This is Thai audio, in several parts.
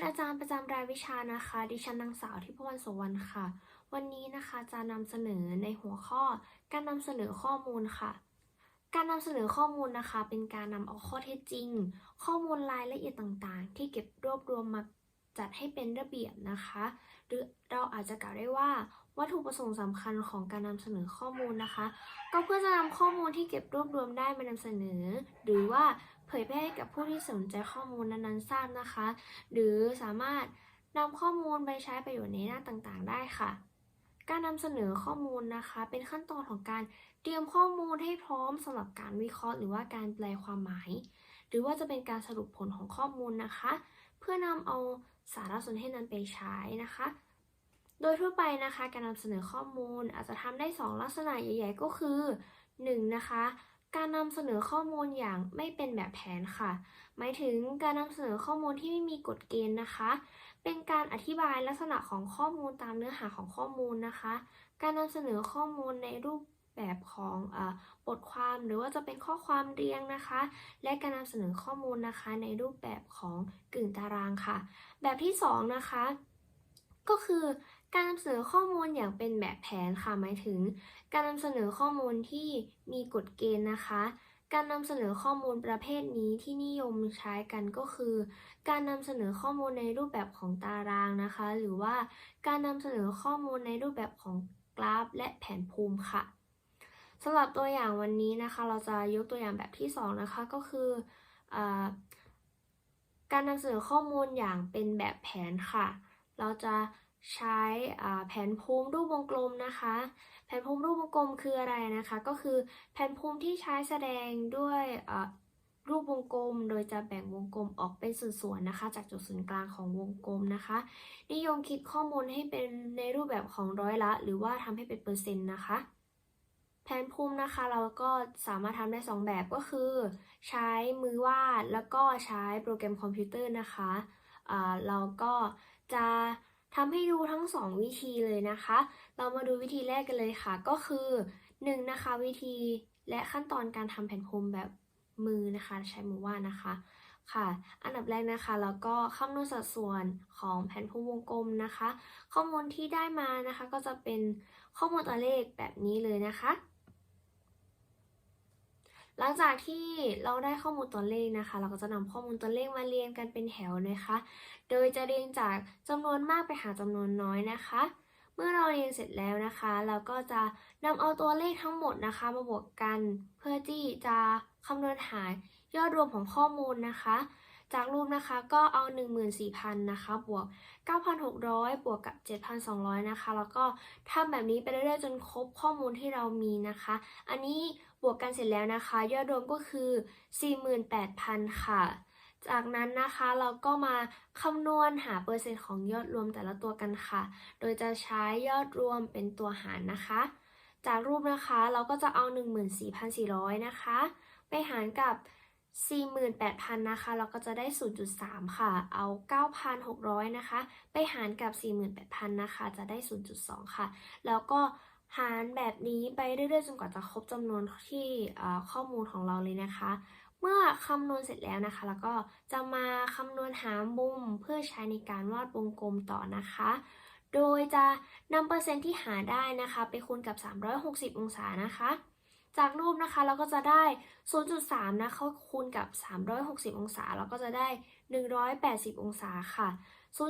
เป็นอาจารย์ประจำรายวิชานะคะ ดิฉันนางสาวทิพวรรณโสวรรณค่ะ วันนี้นะคะจะนำเสนอในหัวข้อ การนำเสนอข้อมูลค่ะ การนำเสนอข้อมูลนะคะ เป็นการนำเอาข้อเท็จจริง ข้อมูลรายละเอียดต่างๆ ที่เก็บรวบรวมมาจัดให้เป็นระเบียบนะคะ หรือเราอาจจะกล่าวได้ว่า วัตถุประสงค์สำคัญของการนำเสนอข้อมูลนะคะ ก็เพื่อจะนำข้อมูลที่เก็บรวบรวมได้มานำเสนอ หรือว่า เผยแพร่กับผู้ที่สนใจข้อมูลนั้นๆทราบนะคะ หรือสามารถนำข้อมูลไปใช้ประโยชน์ในหน้าต่างๆ ได้ค่ะ การนำเสนอข้อมูลนะคะ เป็นขั้นตอนของการเตรียมข้อมูลให้พร้อมสำหรับการวิเคราะห์ หรือว่าการแปลความหมาย หรือว่าจะเป็นการสรุปผลของข้อมูลนะคะ เพื่อนำเอาสารสนเทศนั้นไปใช้นะคะ โดยทั่วไปนะคะ การนำเสนอข้อมูลอาจจะทำได้ 2 ลักษณะใหญ่ ๆ ก็คือ 1. นะคะ การนำเสนอข้อมูลอย่างไม่เป็นแบบแผนค่ะ หมายถึงการนำเสนอข้อมูลที่ไม่มีกฎเกณฑ์นะคะ เป็นการอธิบายลักษณะของข้อมูลตามเนื้อหาของข้อมูลนะคะ การนำเสนอข้อมูลในรูปแบบของอบทความหรือว่าจะเป็นข้อความเรียงนะคะ และการนำเสนอข้อมูลนะคะในรูปแบบของกึ่งตารางค่ะ แบบที่สองนะคะ ก็คือ การนำเสนอข้อมูลอย่างเป็นแบบแผนค่ะหมายถึง การนำเสนอข้อมูลที่มีกฎเกณฑ์นะคะ การนำเสนอข้อมูลประเภทนี้ที่นิยมใช้กันก็คือ การนำเสนอข้อมูลในรูปแบบของตารางนะคะ หรือว่าการนำเสนอข้อมูลในรูปแบบของกราฟ และแผนภูมิค่ะสำหรับตัวอย่างวันนี้นะคะ เราจะยกตัวอย่างแบบที่สองนะคะก็คืออการนำเสนอข้อมูลอย่างเป็นแบบแผนค่ะ เราจะ ใช้แผนภูมิรูปวงกลมนะคะ แผนภูมิรูปวงกลมคืออะไรนะคะ ก็คือแผนภูมิที่ใช้แสดงด้วยรูปวงกลม โดยจะแบ่งวงกลมออกเป็นส่วนๆนะคะ จากจุดศูนย์กลางของวงกลมนะคะ นิยมคิดข้อมูลให้เป็นในรูปแบบของร้อยละ หรือว่าทำให้เป็นเปอร์เซ็นต์นะคะแผนภูมินะคะเราก็สามารถทำได้ 2 แบบก็คือ ใช้มือวาดแล้วก็ใช้โปรแกรมคอมพิวเตอร์นะคะะเราก็จะ ทำให้ดูทั้ง 2 วิธีเลยนะคะ เรามาดูวิธีแรกกันเลยค่ะ ก็คือ 1. นะคะ วิธีและขั้นตอนการทำแผ่นภูมิแบบมือนะคะ ใช้มือวาดนะคะค่ะ อันดับแรกนะคะเราก็คำนวณสัดส่วนของแผ่นภูมิวงกลมนะคะ ข้อมูลที่ได้มานะคะ ก็จะเป็นข้อมูลตัวเลขแบบนี้เลยนะคะ หลังจากที่เราได้ข้อมูลตัวเลขนะคะ เราก็จะนำข้อมูลตัวเลขมาเรียงกันเป็นแถวนะคะ โดยจะเรียงจากจำนวนมากไปหาจำนวนน้อยนะคะ เมื่อเราเรียงเสร็จแล้วนะคะ เราก็จะนำเอาตัวเลขทั้งหมดนะคะ มาบวกกัน เพื่อที่จะคำนวณหายอดรวมของข้อมูลนะคะ จากรูปนะคะก็เอา 14,000นะคะบวก 9,600 บวกกับ 7,200 นะคะ แล้วก็ทำแบบนี้ไปเรื่อยๆจนครบข้อมูลที่เรามีนะคะ อันนี้ บวกกันเสร็จแล้วนะคะ ยอดรวมก็คือ 48,000 ค่ะ จากนั้นนะคะเราก็มาคำนวณหาเปอร์เซ็นต์ของยอดรวมแต่ละตัวกันค่ะ โดยจะใช้ยอดรวมเป็นตัวหารนะคะ จากรูปนะคะเราก็จะเอา 14,400 นะคะ ไปหารกับ48,000 นะคะ เราก็จะได้ 0.3 ค่ะ เอา 9,600 นะคะ ไปหารกับ 48,000 นะคะ จะได้ 0.2 ค่ะ แล้วก็ หารแบบนี้ไปเรื่อยๆจนกว่าจะครบจำนวนที่ข้อมูลของเราเลยนะคะ เมื่อคำนวณเสร็จแล้วนะคะ แล้วก็จะมาคำนวณหามุมเพื่อใช้ในการวาดวงกลมต่อนะคะ โดยจะนำเปอร์เซ็นต์ที่หาได้นะคะ ไปคูณกับ 360 องศานะคะ จากรูปนะคะเราก็จะได้ 0.3 นะคะคูณกับ 360 องศา เราก็จะได้ 180 องศาค่ะ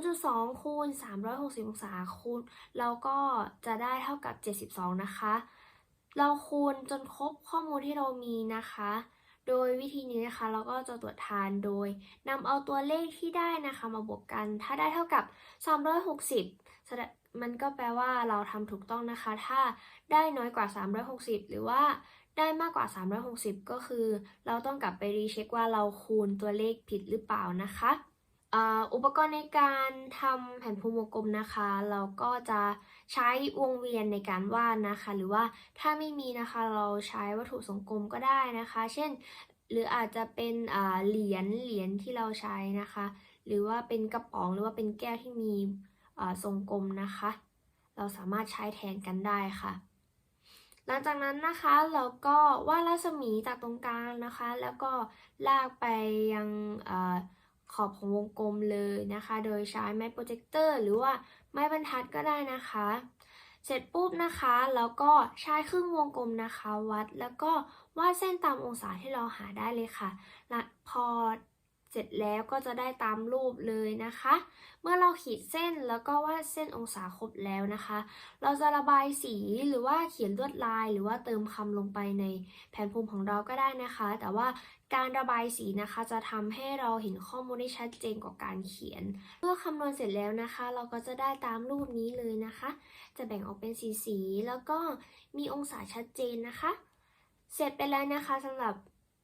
0.2 คูณ 360 องศาคูณเราก็จะได้เท่ากับ 72 นะคะ เราคูณจนครบข้อมูลที่เรามีนะคะ โดยวิธีนี้นะคะเราก็จะตรวจทานโดยนำเอาตัวเลขที่ได้นะคะมาบวกกัน ถ้าได้เท่ากับ 360 มันก็แปลว่าเราทำถูกต้องนะคะ ถ้าได้น้อยกว่า 360 หรือว่าได้มากกว่า 360 ก็คือ เราต้องกลับไปรีเช็คว่าเราคูณตัวเลขผิดหรือเปล่านะคะอุปกรณ์ในการทำแผ่นภูมิวงกลมนะคะ เราก็จะใช้วงเวียนในการวาดนะคะ หรือว่าถ้าไม่มีนะคะเราใช้วัตถุทรงกลมก็ได้นะคะ เช่น หรืออาจจะเป็นเหรียญเหรียญที่เราใช้นะคะ หรือว่าเป็นกระป๋องหรือว่าเป็นแก้วที่มี ทรงกลมนะคะ เราสามารถใช้แทนกันได้ค่ะ หลังจากนั้นนะคะเราก็วาดรัศมีจากตรงกลางนะคะ แล้วก็ลากไปยังขอบของวงกลมเลยนะคะ โดยใช้ไม้โปรเจคเตอร์หรือว่าไม้บรรทัดก็ได้นะคะ เสร็จปุ๊บนะคะ แล้วก็ใช้ครึ่งวงกลมนะคะ วัดแล้วก็วาดเส้นตามองศาที่เราหาได้เลยค่ะและพอ เสร็จแล้วก็จะได้ตามรูปเลยนะคะ เมื่อเราขีดเส้นแล้วก็วาดเส้นองศาครบแล้วนะคะ เราจะระบายสีหรือว่าเขียนลวดลายหรือว่าเติมคำลงไปในแผนภูมิของเราก็ได้นะคะ แต่ว่าการระบายสีนะคะจะทำให้เราเห็นข้อมูลได้ชัดเจนกว่าการเขียน เมื่อคำนวณเสร็จแล้วนะคะ เราก็จะได้ตามรูปนี้เลยนะคะ จะแบ่งออกเป็นสีสีๆแล้วก็มีองศาชัดเจนนะคะ เสร็จไปแล้วนะคะสำหรับ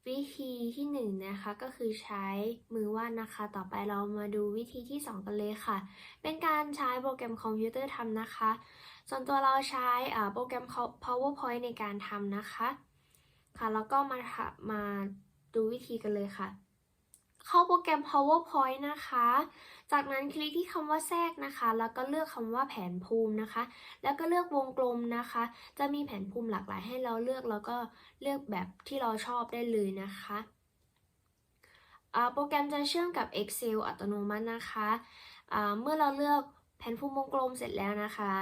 วิธีที่หนึ่งนะคะก็คือใช้มือวาดนะคะ ต่อไปเรามาดูวิธีที่สองกันเลยค่ะ เป็นการใช้โปรแกรมคอมพิวเตอร์ทำนะคะ ส่วนตัวเราใช้โปรแกรม PowerPoint ในการทำนะคะ ค่ะแล้วก็มามาดูวิธีกันเลยค่ะ เข้าโปรแกรม PowerPoint นะคะ จากนั้นคลิกที่คำว่าแทรกนะคะ แล้วก็เลือกคำว่าแผนภูมินะคะ แล้วก็เลือกวงกลมนะคะ จะมีแผนภูมิหลากหลายให้เราเลือกแล้วก็เลือกแบบที่เราชอบได้เลยนะคะโปรแกรมจะเชื่อมกับ Excel อัตโนมัตินะคะอ่าเมื่อเราเลือกแผนภูมิวงกลมเสร็จแล้วนะคะ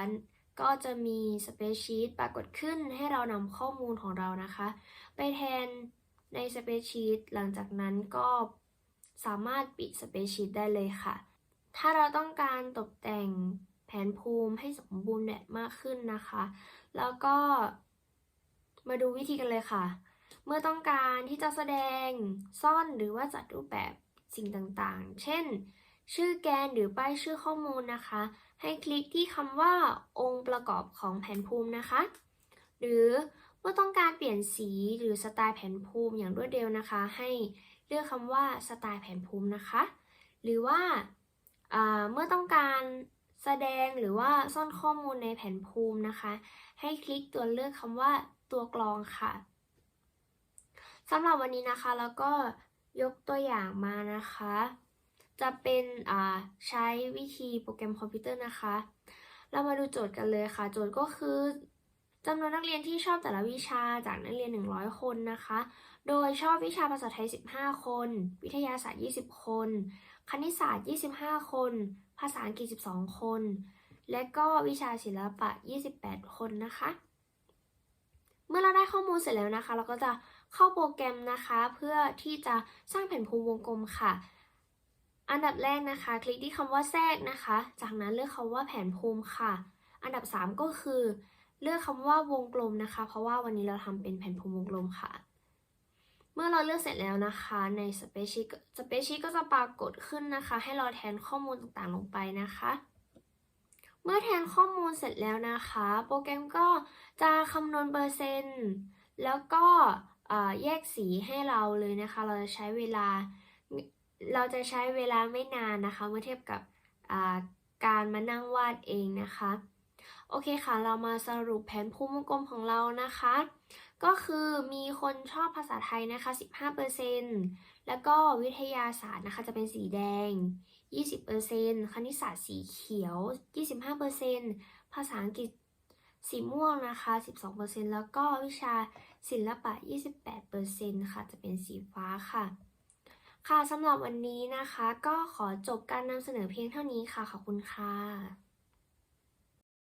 ก็จะมี Spreadsheet ปรากฏขึ้นให้เรานำข้อมูลของเรานะคะ ไปแทนใน Spreadsheet หลังจากนั้นก็สามารถปิด Spreadsheet ได้เลยค่ะ ถ้าเราต้องการตกแต่งแผนภูมิให้สมบูรณ์แบบมากขึ้นนะคะ แล้วก็มาดูวิธีกันเลยค่ะ เมื่อต้องการที่จะแสดงซ่อนหรือว่าจัดรูปแบบสิ่งต่างๆ เช่น ชื่อแกนหรือป้ายชื่อข้อมูลนะคะ ให้คลิกที่คำว่าองค์ประกอบของแผนภูมินะคะ หรือเมื่อต้องการเปลี่ยนสีหรือสไตล์แผนภูมิอย่างรวดเร็วนะคะ ให้เลือกคำว่าสไตล์แผนภูมินะคะ หรือว่าอ่า เมื่อต้องการแสดงหรือว่าซ่อนข้อมูลในแผนภูมินะคะ ให้คลิกตัวเลือกคำว่าตัวกรองค่ะสำหรับวันนี้นะคะแล้วก็ยกตัวอย่างมานะคะ จะเป็นอ่าใช้วิธีโปรแกรมคอมพิวเตอร์นะคะ เรามาดูโจทย์กันเลยค่ะ โจทย์ก็คือ จำนวนนักเรียนที่ชอบแต่ละวิชาจากนักเรียน 100 คนนะคะ โดยชอบวิชาภาษาไทย 15 คน วิทยาศาสตร์ 20 คน คณิตศาสตร์ 25 คน ภาษาอังกฤษ 12 คน และก็วิชาศิลปะ 28 คนนะคะ เมื่อเราได้ข้อมูลเสร็จแล้วนะคะ เราก็จะเข้าโปรแกรมนะคะ เพื่อที่จะสร้างแผ่นภูมิวงกลมค่ะ อันดับแรกนะคะ คลิกที่คำว่าแทรกนะคะ จากนั้นเลือกคำว่าแผนภูมิค่ะ อันดับ 3 ก็คือ เลือกคำว่าวงกลมนะคะ เพราะว่าวันนี้เราทำเป็นแผ่นภูมิวงกลมค่ะ เมื่อเราเลือกเสร็จแล้วนะคะ ใน Spreadsheet Spreadsheet ก็จะปรากฏขึ้นนะคะ ให้เราแทนข้อมูลต่างๆลงไปนะคะ เมื่อแทนข้อมูลเสร็จแล้วนะคะ โปรแกรมก็จะคำนวณเปอร์เซ็นต์ แล้วก็แยกสีให้เราเลยนะคะ เราจะใช้เวลา เราจะใช้เวลาไม่นานนะคะ เมื่อเทียบกับการมานั่งวาดเองนะคะ โอเคค่ะเรามาสรุปแผนภูมิวงกลมของเรานะคะ ก็คือมีคนชอบภาษาไทยนะคะ 15%แล้วก็วิทยาศาสตร์นะคะจะเป็นสีแดง 20%คณิตศาสตร์สีเขียว 25%ภาษาอังกฤษสีม่วงนะคะ 12%แล้วก็วิชาศิลปะ 28%ค่ะ จะเป็นสีฟ้าค่ะ ค่ะสำหรับวันนี้นะคะ ก็ขอจบการนำเสนอเพียงเท่านี้ค่ะ ขอบคุณค่ะ